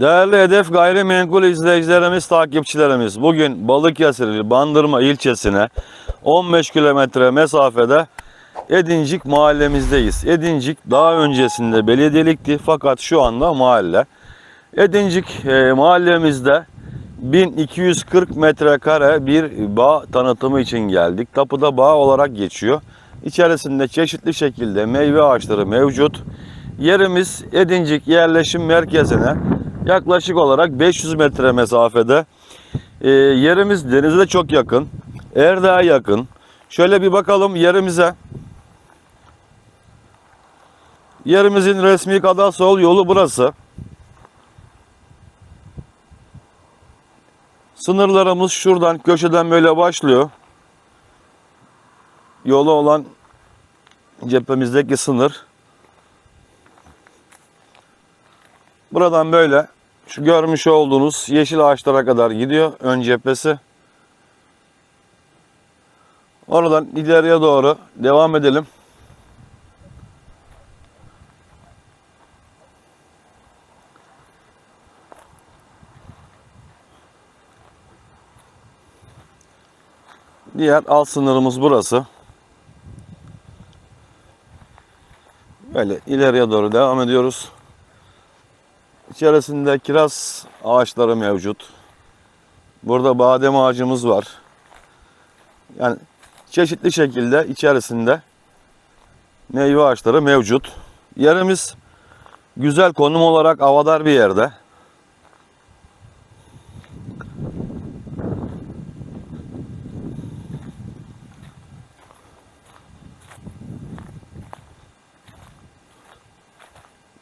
Değerli Hedef Gayrimenkul izleyicilerimiz, takipçilerimiz bugün Balıkesir Bandırma ilçesine 15 kilometre mesafede Edincik mahallemizdeyiz. Edincik daha öncesinde belediyelikti fakat şu anda mahalle. Edincik e, mahallemizde 1240 metrekare bir bağ tanıtımı için geldik. Tapuda bağ olarak geçiyor. İçerisinde çeşitli şekilde meyve ağaçları mevcut. Yerimiz Edincik yerleşim merkezine yaklaşık olarak 500 metre mesafede. E, yerimiz denize çok yakın. Erdağ'a yakın. Şöyle bir bakalım yerimize. Yerimizin resmi kadastro yolu burası. Sınırlarımız şuradan köşeden böyle başlıyor. Yolu olan cephemizdeki sınır. Buradan böyle şu görmüş olduğunuz yeşil ağaçlara kadar gidiyor ön cephesi. Oradan ileriye doğru devam edelim. Diğer alt sınırımız burası. Böyle ileriye doğru devam ediyoruz. İçerisinde kiraz ağaçları mevcut. Burada badem ağacımız var. Yani çeşitli şekilde içerisinde meyve ağaçları mevcut. Yerimiz güzel konum olarak avadar bir yerde.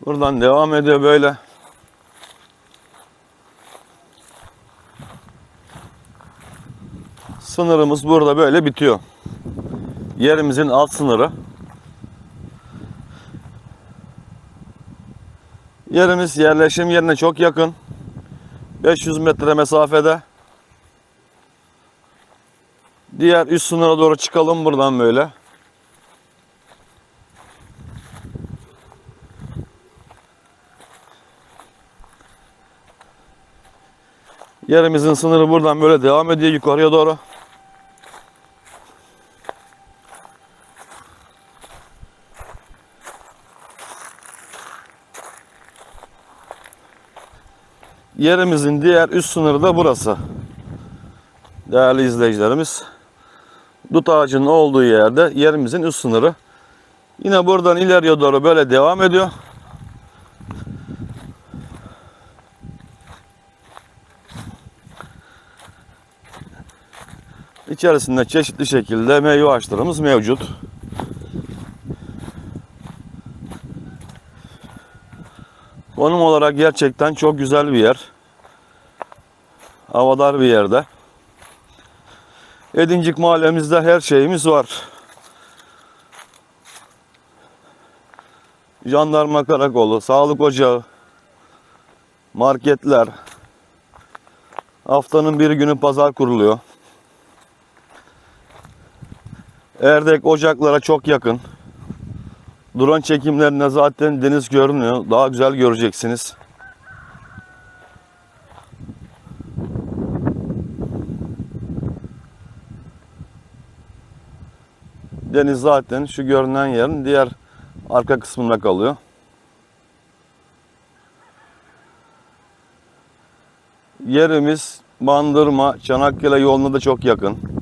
Buradan devam ediyor böyle. Sınırımız burada böyle bitiyor. Yerimizin alt sınırı. Yerimiz yerleşim yerine çok yakın. 500 metre mesafede. Diğer üst sınıra doğru çıkalım buradan böyle. Yerimizin sınırı buradan böyle devam ediyor yukarıya doğru. Yerimizin diğer üst sınırı da burası. Değerli izleyicilerimiz. Dut ağacının olduğu yerde yerimizin üst sınırı. Yine buradan ileriye doğru böyle devam ediyor. İçerisinde çeşitli şekilde meyve ağaçlarımız mevcut. Konum olarak gerçekten çok güzel bir yer. Havadar bir yerde. Edincik mahallemizde her şeyimiz var. Jandarma karakolu, sağlık ocağı, marketler. Haftanın bir günü pazar kuruluyor. Erdek ocaklara çok yakın. Drone çekimlerinde zaten deniz görünüyor. Daha güzel göreceksiniz. Deniz zaten şu görünen yerin diğer arka kısmında kalıyor. Yerimiz Bandırma, Çanakkale yoluna da çok yakın.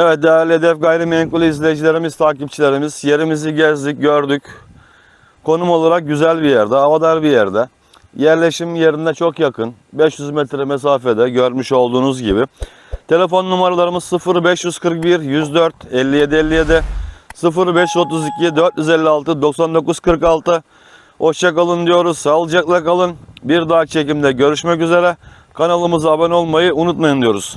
Evet değerli Hedef Gayrimenkul izleyicilerimiz, takipçilerimiz yerimizi gezdik, gördük. Konum olarak güzel bir yerde, havadar bir yerde. Yerleşim yerine çok yakın. 500 metre mesafede görmüş olduğunuz gibi. Telefon numaralarımız 0541 104 57 57 0532 456 99 46 Hoşça kalın diyoruz. Sağlıcakla kalın. Bir dahaki çekimde görüşmek üzere. Kanalımıza abone olmayı unutmayın diyoruz.